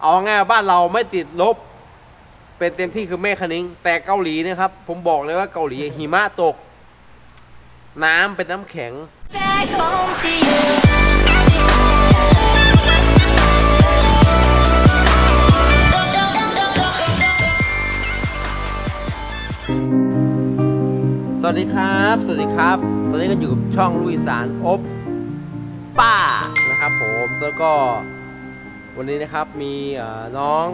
เอาง่ายบ้านเราไม่ติดลบ เป็นเต็มที่คือเมฆคณิ้งแต่เกาหลีเนะครับ ผมบอกเลยว่าเกาหลีหิมะตก น้ำเป็นน้ำแข็ง Back home to you. สวัสดีครับ สวัสดีครับ ตอนนี้ก็อยู่กับช่องลุยสารอบป้านะครับผม แล้วก็ วันนี้นะครับมีน้อง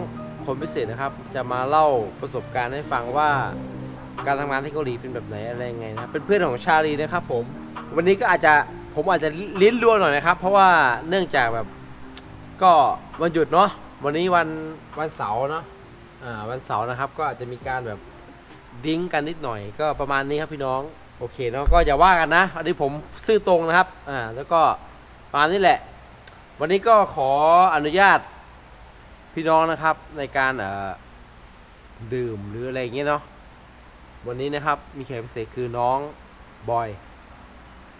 คนพิเศษนะครับ จะมาเล่าประสบการณ์ให้ฟังว่า การทำงานที่เกาหลีเป็นแบบไหนอะไรยังไงนะเป็นเพื่อนของชาลีนะครับผมวันนี้ก็อาจจะผมอาจจะลิ้นรัวหน่อยนะครับ เพราะว่าเนื่องจากแบบก็วันหยุดเนาะวันนี้วันวันเสาร์เนาะอ่าวันเสาร์นะครับ ก็อาจจะมีการแบบดิ้งกันนิดหน่อย ก็ประมาณนี้ครับพี่น้องโอเคเนาะก็อย่าว่ากันนะอันนี้ผมซื่อตรงนะครับอ่าแล้วก็ประมาณนี้แหละ วันนี้ก็ขออนุญาตพี่น้องนะครับในการเอ่อดื่มหรืออะไรอย่างเงี้ยเนาะวันนี้นะครับมีแขกพิเศษคือน้องบอย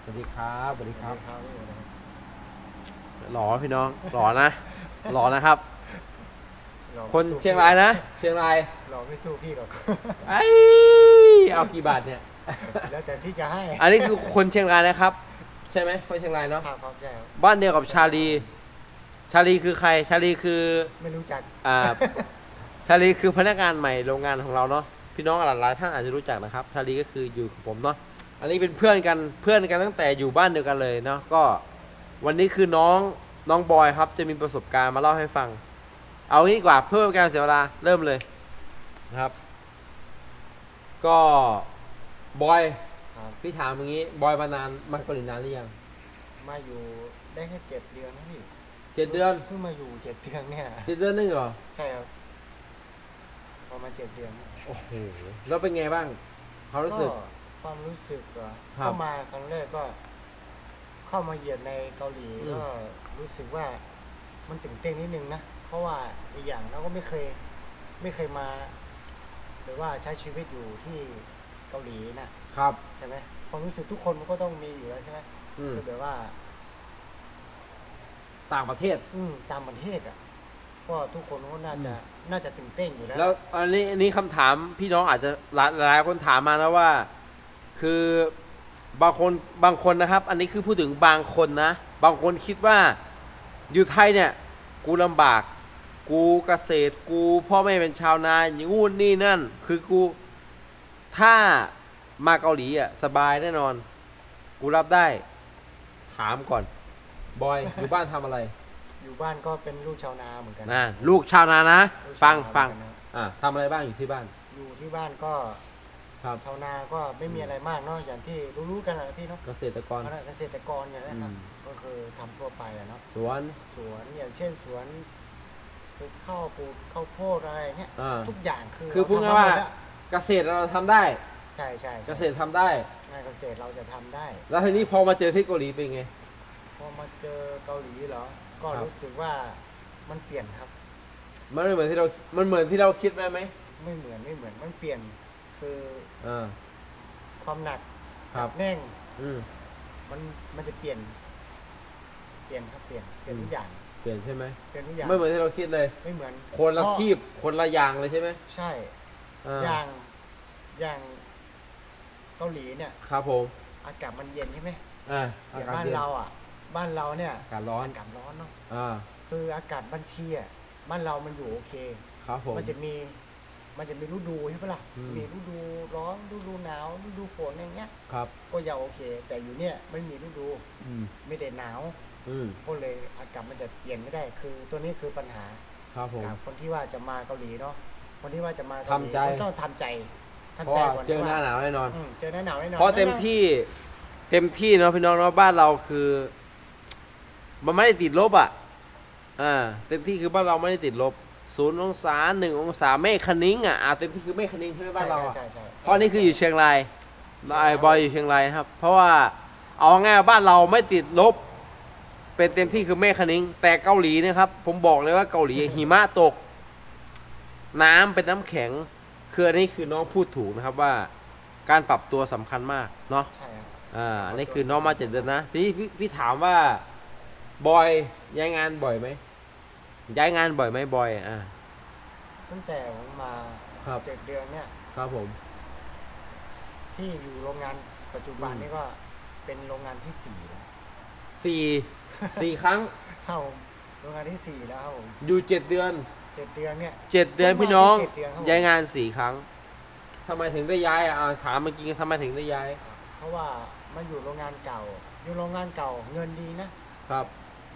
สวัสดีครับสวัสดีครับหล่อพี่น้องหล่อนะหล่อนะครับ คนเชียงรายนะเชียงรายเราไม่สู้พี่หรอกไอ้เอากี่บาทเนี่ยแล้วแต่พี่จะให้ อันนี้คือคนเชียงรายนะครับ ใช่ไหมคนเชียงรายเนาะครับครับใช่ครับบ้านเดียวกับชาลี ชาลีคือใคร ชาลีคือ ไม่รู้จักอ่า ชาลีคือพนักงานใหม่โรงงานของเราเนาะพี่น้องหลายๆท่านอาจจะรู้จักนะครับ ชาลีก็คืออยู่กับผมเนาะอันนี้เป็นเพื่อนกันเพื่อนกันตั้งแต่อยู่บ้านเดียวกันเลยเนาะก็ วันนี้คือน้องน้องบอยครับ จะมีประสบการณ์มาเล่าให้ฟัง เอางี้ดีกว่าเพื่อไม่ให้การเสียเวลาเริ่มเลยนะครับ ก็บอย ครับ พี่ถามอย่างนี้บอยมานานมาเกาหลีนานหรือยังมาอยู่ได้แค่เจ็ดเดือนนะพี่เจ็ดเดือนเพิ่งมาอยู่เจ็ดเดือนเนี่ยเจ็ดเดือนนึงเหรอใช่ครับประมาณเจ็ดเดือนโอ้โหแล้วเป็นไงบ้างเขามรู้สึก ความรู้สึกเหรอครับ เข้ามาครั้งแรกก็ เข้ามาเหยียดในเกาหลีอืมก็รู้สึกว่ามันตื่นเต้นนิดนึงนะเพราะว่าอีกอย่างเราก็ไม่เคย ไม่เคยมาหรือว่าใช้ชีวิตอยู่ที่เกาหลีนะ ครับ ใช่ไหมความรู้สึกทุกคนมันก็ต้องมีอยู่แล้วใช่ไหมอืมคือแบบว่า ต่างประเทศ อืมตามประเทศอะก็ทุกคนก็น่าจะน่าจะตื่นเต้นอยู่แล้ว แล้วอันนี้อันนี้คำถามพี่น้องอาจจะหลายหลายคนถามมานะว่า คือบางคนบางคนนะครับ อันนี้คือพูดถึงบางคนนะ บางคนคิดว่าอยู่ไทยเนี่ย กูลำบาก กูเกษตรกูพ่อแม่เป็นชาวนาอย่างงู้นนี่นั่น คือกูถ้า มาเกาหลีอะสบายแน่นอน กูรับได้ ถามก่อน บอย อยู่บ้านทำอะไรอยู่บ้านก็เป็นลูกชาวนาเหมือนกันนะลูกชาวนานะ ลูกฟังชาวนาฟัง เหมือนกันนะอ่าทำอะไรบ้างอยู่ที่บ้าน อยู่ที่บ้านก็ครับ ชาวนาก็ไม่มีอะไรมากเนาะอย่างที่รู้ๆกันนะพี่เนาะเกษตรกรเกษตรกรอย่างนี้นครับอืม ก็คือทำทั่วไปอะเนาะสวนสวนอย่างเช่นสวนปลูกข้าวปลูกข้าวโพดอะไรอย่างเงี้ยอ่า ทุกอย่างคือคือพูดเรง่ายทำว่าหมดอะเกษตรเราทำได้ ใช่ใช่เกษตรทำได้ งานเกษตรเราจะทำได้ แล้วทีนี้พอมาเจอที่เกาหลีเป็นไง พอมาเจอเกาหลีเหรอ ก็ครับ รู้สึกว่ามันเปลี่ยนครับ มันไม่เหมือนที่เรา มันเหมือนที่เราคิดไหมไหมไม่เหมือนไม่เหมือนมันเปลี่ยน คืออ่า ความหนักครับแน่งอืม มันมันจะเปลี่ยน เปลี่ยนครับเปลี่ยนเปลี่ยนอืม ทุกอย่างเปลี่ยนใช่ไหม เปลี่ยนทุกอย่างไม่เหมือนที่เราคิดเลย ไม่เหมือนคนละเพราคีบ คนละอย่างเลยใช่ไหมใช่ อ่า อย่างอย่าง เกาหลีเนี่ย ครับผมอากาศมันเย็นใช่ไหมอ่าออาย่างกาศบ้านเย็นเราอะ บ้านเราเนี่ยอากาศร้อนอากาศร้อนเนาะอ่าคืออากาศบางทีอะบ้านเรามันอยู่โอเค ครับผม มันจะมี มันจะมีฤดูใช่ปะล่ะอืม มีฤดูร้อนฤดูหนาวฤดูฝนอย่างเงี้ย ครับ ก็ยังโอเค แต่อยู่เนี่ยไม่มีฤดูอืมไม่ได้หนาวอืมก็เลยอากาศมันจะเปลี่ยนไม่ได้ คือ ตัวนี้คือปัญหาครับผม กับคนที่ว่าจะมาเกาหลีเนาะคนที่ว่าจะมาเกาหลีทำใจก็ต้องทำใจ เพทำราะใจว่าก่อนเจอหน้าหนาวแน่นอน อืมเจอหน้าหนาวแน่นอนเพราะเต็มที่เต็มที่เนาะพี่น้องเนาะบ้านเราคือ มันไม่ได้ติดลบอะอ่าเต็มที่คือบ้านเราไม่ได้ติดลบศูนย์องศาหนึ่งองศาเมฆคณิ้งอะอ่าเต็มที่คือเมฆคณิ้งใช่ไหมบ้านเราอะใช่ใช่ใช่เพราะนี่คืออยู่เชียงรายไอ้บอยอยู่เชียงรายครับ เพราะว่าเอาง่ายๆบ้านเราไม่ติดลบ เป็นเต็มที่คือเมฆคณิ้ง แต่เกาหลีนะครับ ผมบอกเลยว่าเกาหลีหิมะตก น้ำเป็นน้ำแข็ง คืออันนี้คือน้องพูดถูกนะครับว่าการปรับตัวสำคัญมากเนาะ ใช่ครับ อ่าอันนี้คือน้องมาเจ็ดเดือนนะทีนี้พี่พี่ถามว่าบอยย้ายงานบ่อยไหมย้ายงานบ่อยไหมบ่อยอ่าตั้งแต่ผมมาครับเจ็ดเดือนเนี่ย ครับผม ที่อยู่โรงงานปัจจุบันนี่ก็เป็นโรงงานที่สี่แล้วสี่ สี่ครั้ง ครับผมโรงงานที่สี่แล้วครับผมอยู่เจ็ดเดือน เจ็ดเดือนเนี่ย เจ็ดเดือนพี่น้องเจ็ดเดือนครับผม ย้ายงานสี่ครั้งทำไมถึงได้ย้ายอะอ่าถามเมื่อกี้ทำไมถึงได้ย้ายเพราะว่ามาอยู่โรงงานเก่า อยู่โรงงานเก่าเงินดีนะ ครับ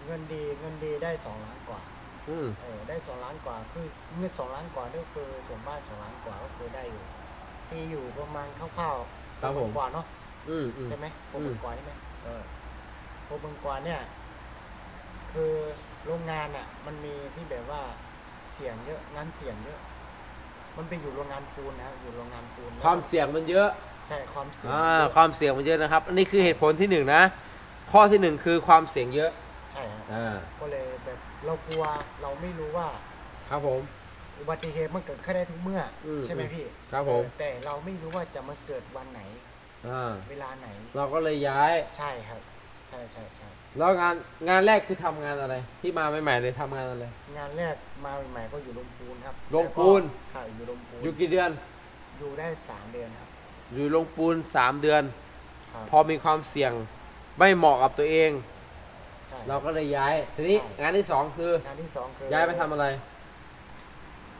เงินดีเงินดีได้สองล้านกว่า อืมเออได้สองล้านกว่าคือเงินสองล้านกว่านี่คือส่วนบ้านสองล้านกว่าก็คือได้อยู่ตีอยู่ประมาณคร่าวๆครับผมกว่าเนาะอืมอืม ใช่ไหมหกหอืมื่มนกว่าใช่ไหมเออหกหมื่นกว่าเนี่ย คือโรงงานอะ มันมีที่แบบว่า เสี่ยงเยอะงานเสี่ยงเยอะ มันเป็นอยู่โรงงานปูนนะครับอยู่โรงงานปูนความเสี่ยงมันเยอะใช่ความเสี่ยงอ่าเยอะความเสี่ยงมันเยอะนะครับ อันนี้คือเหตุผลที่หนึ่งนะ ข้อที่หนึ่งคือความเสี่ยงเยอะใช่ครับอ่าก็เลยแบบเรากลัวเราไม่รู้ว่า ครับผม อุบัติเหตุมันเกิดขึ้นได้ทุกเมื่ออมใช่ไหมพี่ครับผมเออแต่เราไม่รู้ว่าจะมาเกิดวันไหน อ่าเวลาไหน เราก็เลยย้าย ใช่ครับ ใช่ใช่ใช่แล้วงานงานแรกคือทำงานอะไร ที่มาใหม่ๆเลยทำงานอะไร งานแรกมาใหม่ๆก็อยู่โรงปูนครับโรงปูน แล้วก็ค่ะอยู่โรงปูนอยู่กี่เดือน อยู่ได้สามเดือนครับอยู่โรงปูนสามเดือน ครับพอมีความเสี่ยงไม่เหมาะกับตัวเอง ใช่ เราก็เลยย้าย ทีนี้ใช่ งานที่สองคืองานที่สองคือย้ายไปทำอะไร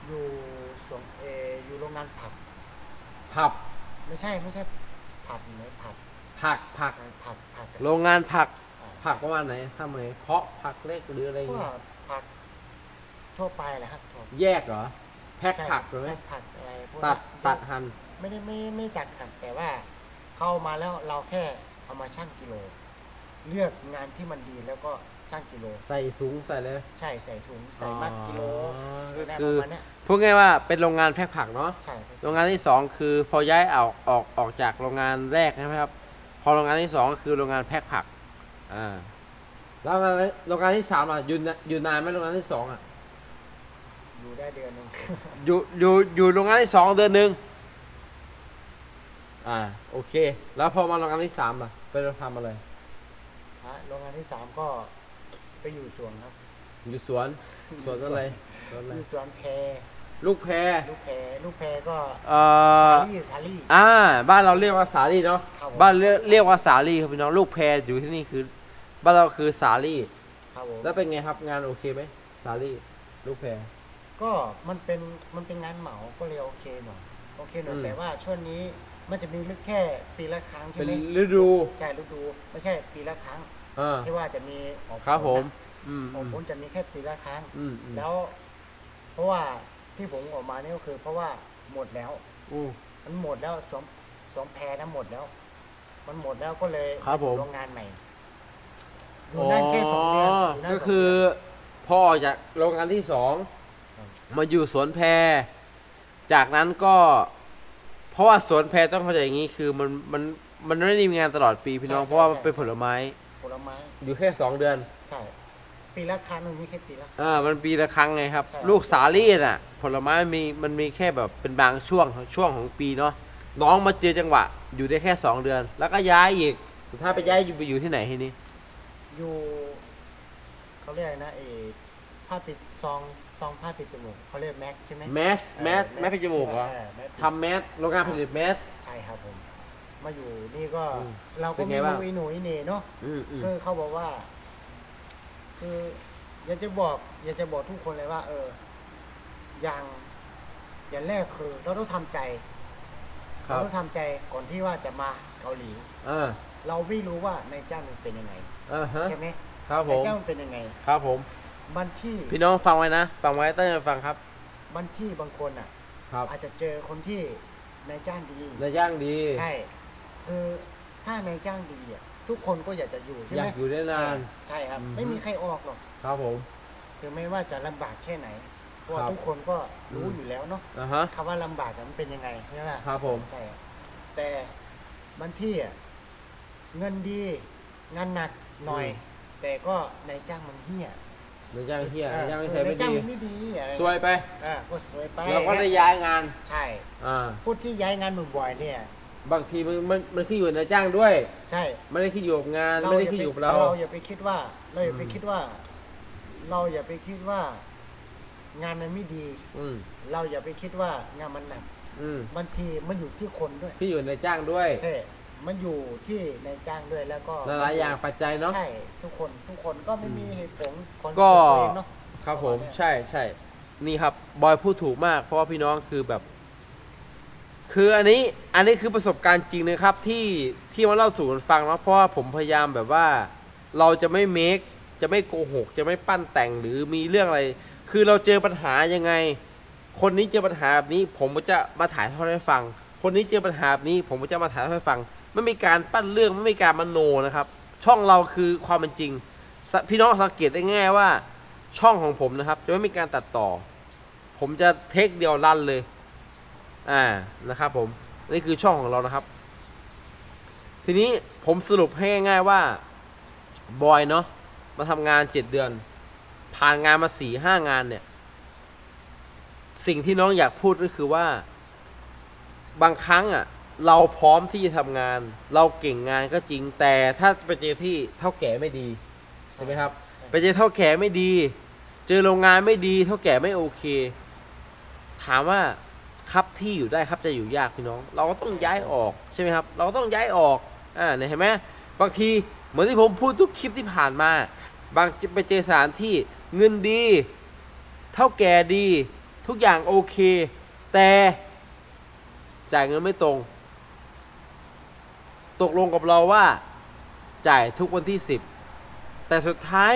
อยู่สวนเอออยู่โรงงานผัก ผับไม่ใช่ไม่ใช่ผักเหมือนผัก ผักผัก ผักผักโรงงานผักอ่าผักประมาณไหนทำไงเพาะผักเล็กหรืออะไรก็เงี้ยผักทั่วไปแหละครับทั่วแยกเหรอ แพ็คใช่ผักหรือไหมแพ็คผักอะไรพวกตัดนั้นตัดหั่นไม่ได้ไม่ไม่ตัดกันแต่ว่าเข้ามาแล้วเราแค่เอามาชั่งกิโล เลือกงานที่มันดีแล้วก็ชั่งกิโล ใส่ถุงใส่เลย ใช่ใส่ถุงใส่มัดกิโลอ๋อคือได้คืปอระมาณเนี้ยพูดง่ายว่าเป็นโรงงานแพ็คผักเนาะ ใช่ครับโรงงานที่สองคือพอย้ายออกออกออกจากโรงงานแรกใช่ไหมครับพ อโรงงานที่สองก็คือโรงงานแพ็คผัก อ่า แล้วโรงงานโรงงานที่สามอะอยู่นอยู่นานไหมโรงงานที่สองอะ อยู่ได้เดือนหนึงอยู่อยู่อยู่โรงงานที่สองเดือนหนึ่งอ่า โอเค แล้วพอมาโรงงานที่สามล่ะไปทำอะไร ฮะโรงงานที่สามก็ไปอยู่สวนครับอยู่สวน สวนอะไรสวนอะไรอยู่สวนแพร ลูกแพรลูกแพรลูกแพรก็เอ่อสาลี่สาลี่ อ่า บ้านเราเรียกว่าสาลี่เนาะครับผม บ้านเรียกเรียกว่าสาลี่ครับพี่น้องลูกแพรอยู่ที่นี่คือ บ้านเราคือสาลี่ครับผมแล้วเป็นไงครับงานโอเคไหมสาลี่ลูกแพร ก็มันเป็นมันเป็นงานเหมาก็เลยโอเคหน่อยโอเคหน่อยอืม แต่ว่าช่วงนี้มันจะมีแค่ปีละครั้งใช่เป็นไหมฤดูใช่ฤดูไม่ใช่ปีละครั้งอ่าที่ว่าจะมีออกผลครับผมนะอืมออกผลจะมีแค่ปีละครั้ง อืมอืมแล้ว เพราะว่า ที่ผมออกมานี่ก็คือ เพราะว่าหมดแล้ว อืม มันหมดแล้วสองสองแพรนะหมดแล้ว มันหมดแล้วก็เลยครับผม โรงงานใหม่อยู่นั่นแค่สองเดือนยู่นั่นก็สงคือเดืนพอออกจากโรงงานที่สองครับ มาอยู่สวนแพร จากนั้นก็ เพราะว่าสวนแพรต้องเข้าใจอย่างนี้คือมันมันมันไม่ได้มีงานตลอดปีพี่น้องเพราะว่ามันเป็นผลไม้ผลไม้ อยู่แค่สองเดือน ใช่ ปีละครั้งมันมีแค่ปีละครั้งอ่ามันปีละครั้งไงครับ ใช่ ลูกสาลี่น่ะ ผลไม้มันมีมันมีแค่แบบเป็นบางช่วงช่วงของปีเนาะน้องมาเจอจังหวะ อยู่ได้แค่สองเดือน แล้วก็ย้ายอีกสุดท้ายไปย้ายอยู่ไปอยู่ที่ไหนทีนี้อยู่เขาเรียกอะไรนะเออผ้าปิดซองซองผ้าปิดจมูกเขาเรียกแม็กใช่ไหมแมสแมสเออแมสเป็นจมูกเหรอเแมสปิดทำแมสโรงงานผลิตแมส ใช่ครับผม มาอยู่นี่ก็อืมเราเป็ก็นไงไม่บ้าง รู้อีหนูอีเหน่เนาะ อืมอืมคือเขาบอกว่า คืออยากจะบอก อยากจะบอกทุกคนเลยว่า เออ อย่างอย่างแรกคือเราต้องทำใจครัเราบ ต้องทำใจก่อนที่ว่าจะมาเกาหลีอ่าเราไม่รู้ว่านายจ้างมันเป็นยังไงอ่าฮะใช่ไหมครับผนายมจ้างมันเป็นยังไงครับผม บางที่พี่น้องฟังไว้นะ ฟังไว้ตั้งใจฟังครับ บางที่บางคนอะ ครับอาจจะเจอคนที่นายจ้างดี นายจ้างดี ใช่ คือถ้านายจ้างดีอะ ทุกคนก็อยากจะอยู่ใช่อไหยามกอยู่ได้นาน ใช่ครับ อืม ไม่มีใครออกหรอกครับผม ถึงแม้ว่าจะลำบากแค่ไหนเพราะว่าครับทุกคนก็รู้อืม อยู่แล้วเนาะอ่าฮะ คำว่าลำบากอะมันเป็นยังไงใช่ไหมครับผม ใช่ครับแต่บางที่อะเงินดีงานหนักหน่อยแต่ก็นายจ้างมันเหี้ยนายจ้างเฮียเออนายจ้างไม่เอใช่อไม่นายจ้างดีมันไม่ดีอะไรซวยไป เออก็สวยไปเราก็ได้ย้ายงาน ใช่ อ่า พูดที่ย้ายงานบ่อยๆเนี่ย บางทีมันมันมันขึ้นอยู่กับนายจ้างด้วย ใช่ไม่ได้ขึ้นอยู่กับงานไม่ได้ขึ้นอยู่กับเรา เราอย่าไปคิดว่า เราอย่าไปอืมคิดว่า เราอย่าไปคิดว่า งานมันไม่ดี อืมเราอย่าไปคิดว่างานมันหนักอืมบางทีมันอยู่ที่คนด้วยพี่อยู่ในจ้างด้วยใช่มันอยู่ที่ในจ้างด้วยแล้วก็หลายๆอย่างปัจจัยเนาะ ใช่ทุกคนทุกคนก็ไม่มีเหตุผลของก็ ตัวเองเนาะ ครับผมประาณเนี้ยใช่ใช่นี่ครับบอยพูดถูกมาก เพราะว่าพี่น้องคือแบบ คืออันนี้อันนี้คือประสบการณ์จริงนะครับที่ที่มาเล่าสู่กันฟังเนาะเพราะว่าผมพยายามแบบว่า เราจะไม่เมคจะไม่โกหก จะไม่ปั้นแต่งหรือมีเรื่องอะไร คือเราเจอปัญหายังไง คนนี้เจอปัญหาแบบนี้ ผมก็จะมาถ่ายทอดให้ฟัง คนนี้เจอปัญหาแบบนี้ ผมก็จะมาถ่ายทอดให้ฟังไม่มีการปั้นเรื่องไม่มีการมโนนะครับ ช่องเราคือความเป็นจริง พี่น้องสังเกตได้ง่ายว่า ช่องของผมนะครับ จะไม่มีการตัดต่อ ผมจะเทคเดียวรันเลย อ่านะครับผมนี่คือช่องของเรานะครับ ทีนี้ผมสรุปให้ง่ายๆว่าบอยเนาะมาทำงานเจ็ดเดือน ผ่านงานมาสี่ห้างานเนี่ย สิ่งที่น้องอยากพูดก็คือว่า บางครั้งอะ เราพร้อมที่จะทำงาน เราเก่งงานก็จริงแต่ถ้าไปเจอที่เท่าแก่ไม่ดีใช่ไหมครับ ไปเจอเท่าแก่ไม่ดี เจอโรงงานไม่ดี เท่าแก่ไม่โอเค ถามว่า ครับที่อยู่ได้ครับจะอยู่ยากพี่น้อง เราก็ต้องย้ายออกใช่ไหมครับ เราก็ต้องย้ายออกอ่าเนี่ยเห็นไหมบางทีเหมือนที่ผมพูดทุกคลิปที่ผ่านมา บางไปเจอสถานที่เงินดี เท่าแก่ดี ทุกอย่างโอเค แต่จ่ายเงินไม่ตรง ตกลงกับเราว่าจ่ายทุกวันที่สิบแต่สุดท้าย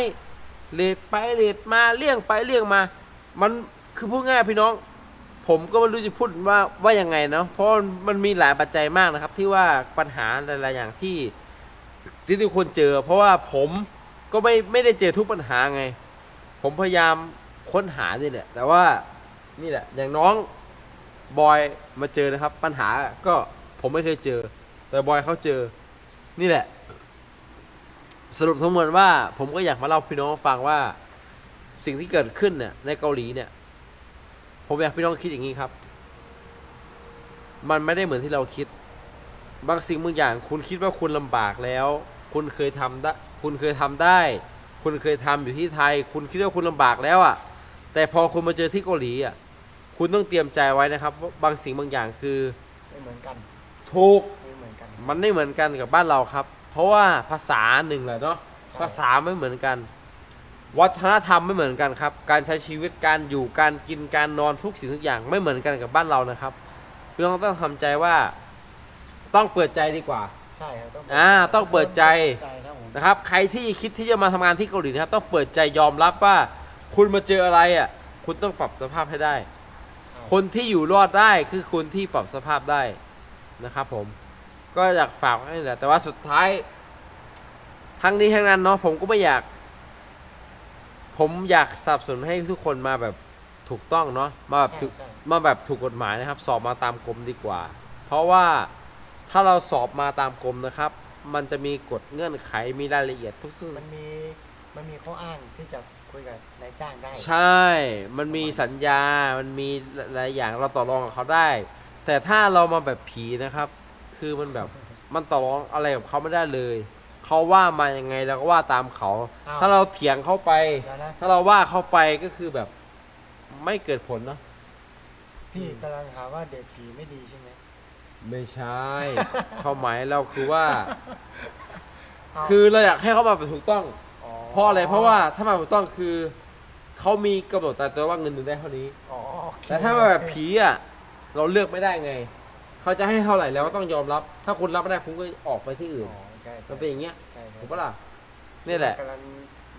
เลทไปเลทมาเลี่ยงไปเลี่ยงมา มันคือพูดง่ายพี่น้อง ผมก็ไม่รู้จะพูดว่าว่ายังไงเนาะเพราะมันมีหลายปัจจัยมากนะครับ ที่ว่าปัญหาหลายๆอย่างที่ที่ทุกคนเจอ เพราะว่าผมก็ไม่ไม่ได้เจอทุกปัญหาไง ผมพยายามค้นหานี่แหละแต่ว่านี่แหละ อย่างน้องบอยมาเจอนะครับ ปัญหาก็ผมไม่เคยเจอ แต่บอยเขาเจอ นี่แหละ สรุปทั้งหมดว่า ผมก็อยากมาเล่าพี่น้องฟังว่า สิ่งที่เกิดขึ้นเนี่ยในเกาหลีเนี่ย ผมอยากให้พี่น้องคิดอย่างนี้ครับ มันไม่ได้เหมือนที่เราคิด บางสิ่งบางอย่าง คุณคิดว่าคุณลำบากแล้ว คุณเคยทำได้ คุณเคยทำได้ คุณเคยทำอยู่ที่ไทย คุณคิดว่าคุณลำบากแล้วอะ แต่พอคุณมาเจอที่เกาหลีอะ คุณต้องเตรียมใจไว้นะครับว่าบางสิ่งบางอย่างคือไม่เหมือนกันถูกไม่เหมือนกัน มันไม่เหมือนกันกับบ้านเราครับ เพราะว่าภาษาหนึ่งแหละเนาะใช่ภาษาไม่เหมือนกัน วัฒนธรรมไม่เหมือนกันครับ การใช้ชีวิตการอยู่การกินการนอนทุกสิ่งทุกอย่างไม่เหมือนกันกับบ้านเรานะครับพี่น้องต้องทำใจว่าต้องเปิดใจดีกว่าใช่ครับต้องอ่าต้องเปิดใจใจครับผมนะครับ ใครที่คิดที่จะมาทำงานที่เกาหลีนะครับ ต้องเปิดใจยอมรับว่า คุณมาเจออะไรอะ คุณต้องปรับสภาพให้ได้ คนที่อยู่รอดได้คือคนที่ปรับสภาพได้นะครับ ผม ก็อยากฝากไว้ให้แหละแต่ว่าสุดท้าย ทั้งนี้ทั้งนั้นเนาะผมก็ไม่อยาก ผมอยากสนับสนุนให้ทุกคนมาแบบถูกต้องเนาะมาแบบใช่ถูกใช่ มาแบบถูกกฎหมายนะครับ สอบมาตามกรมดีกว่า เพราะว่าถ้าเราสอบมาตามกรมนะครับ มันจะมีกฎเงื่อนไขมีรายละเอียดทุกสิ่งมันมีมันมีข้ออ้างที่จะคุยกับนายจ้างได้ใช่ มันมีสัญญา มันมีหลายอย่างเราต่อรองกับเขาได้ แต่ถ้าเรามาแบบผีนะครับ คือมันแบบมันต่อรองอะไรกับเขาไม่ได้เลย เขาว่ามายังไงเราก็ว่าตามเขา อ้าวถ้าเราเถียงเข้าไป เดี๋ยวนะ ถ้าเราว่าเข้าไปก็คือแบบ ไม่เกิดผลเนาะพี่กำลังหาว่าเด็กผีไม่ดีใช่ไหมไม่ใช่ความหมายเราคือว่า เาคือเราอยากให้เขามาแบบถูกต้อง เพราะอะไรเพราะว่าถ้ามาถูกต้องคือเขามีกำหนดตายตัวว่าเงินเดือนได้เท่านี้ อ๋อโอเคแต่ถ้ามาแบบผีอะเราเลือกไม่ได้ไง เขาจะให้เท่าไหร่แล้วก็ต้องยอมรับ ถ้าคุณรับไม่ได้คุณก็ออกไปที่อื่น อ๋อ ใช่มันเป็นอย่างเงี้ยใช่ใช่ถูกปะล่ะนี่แหละ กำลัง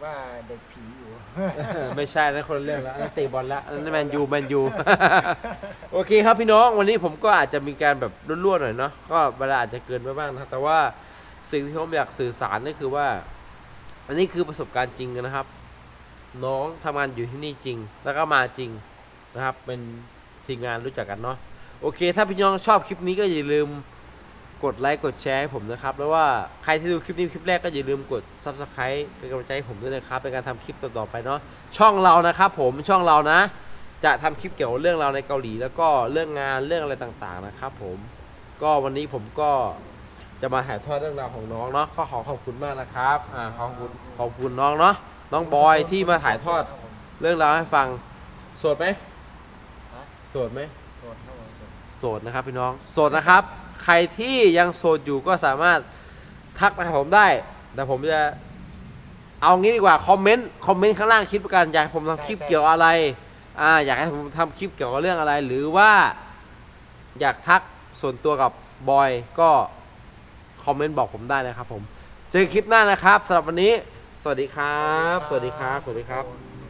ว่าเด็กผีอยู่ ไม่ใช่นั่นคนละเรื่องแล้วอันนั้นเตะบอลแล้วอันนั้นแมนยูแมนยู โอเคครับพี่น้องวันนี้ผมก็อาจจะมีการแบบรั่วๆหน่อยเนาะก็เวลาอาจจะเกินไปบ้างนะครับแต่ว่าสิ่งที่ผมอยากสื่อสารก็คือว่า อันนี้คือประสบการณ์จริงนะครับ น้องทำงานอยู่ที่นี่จริง แล้วก็มาจริงนะครับ เป็นทีมงานรู้จักกันเนาะโอเค ถ้าพี่น้องชอบคลิปนี้ก็อย่าลืม กดไลค์กดแชร์ให้ผมนะครับ แล้วว่าใครที่ดูคลิปนี้คลิปแรกก็อย่าลืมกด subscribe เป็นกำลังใจให้ผมด้วยนะครับ เป็นการทำคลิปต่อๆไปเนาะช่องเรานะครับผมช่องเรานะ จะทำคลิปเกี่ยวกับเรื่องราวในเกาหลี แล้วก็เรื่องงานเรื่องอะไรต่างๆนะครับผมก็วันนี้ผมก็จะมาถ่ายทอดเรื่องราวของน้องเนาะก็ขอขอบคุณมากนะครับอ่าขอบคุณขอบคุณน้องเนาะน้องบอยที่มาถ่ายทอดเรื่องราวให้ฟังโสดไหมฮะโสดไหมโสดครับผมโสดโสดนะครับพี่น้องโสดนะครับ ใครที่ยังโสดอยู่ก็สามารถทักมาหาผมได้ แต่ผมจะเอางี้ดีกว่าคอมเมนต์คอมเมนต์ข้างล่างคลิปกันอยากให้ผมทำคลิปเกี่ยวอะไรอ่าอยากให้ผมทำคลิปเกี่ยวกับเรื่องอะไร หรือว่าอยากทักส่วนตัวกับบอยก็คอมเมนต์บอกผมได้นะครับผม เจอกันคลิปหน้านะครับสำหรับวันนี้ สวัสดีครับ สวัสดีครับ สวัสดีครับ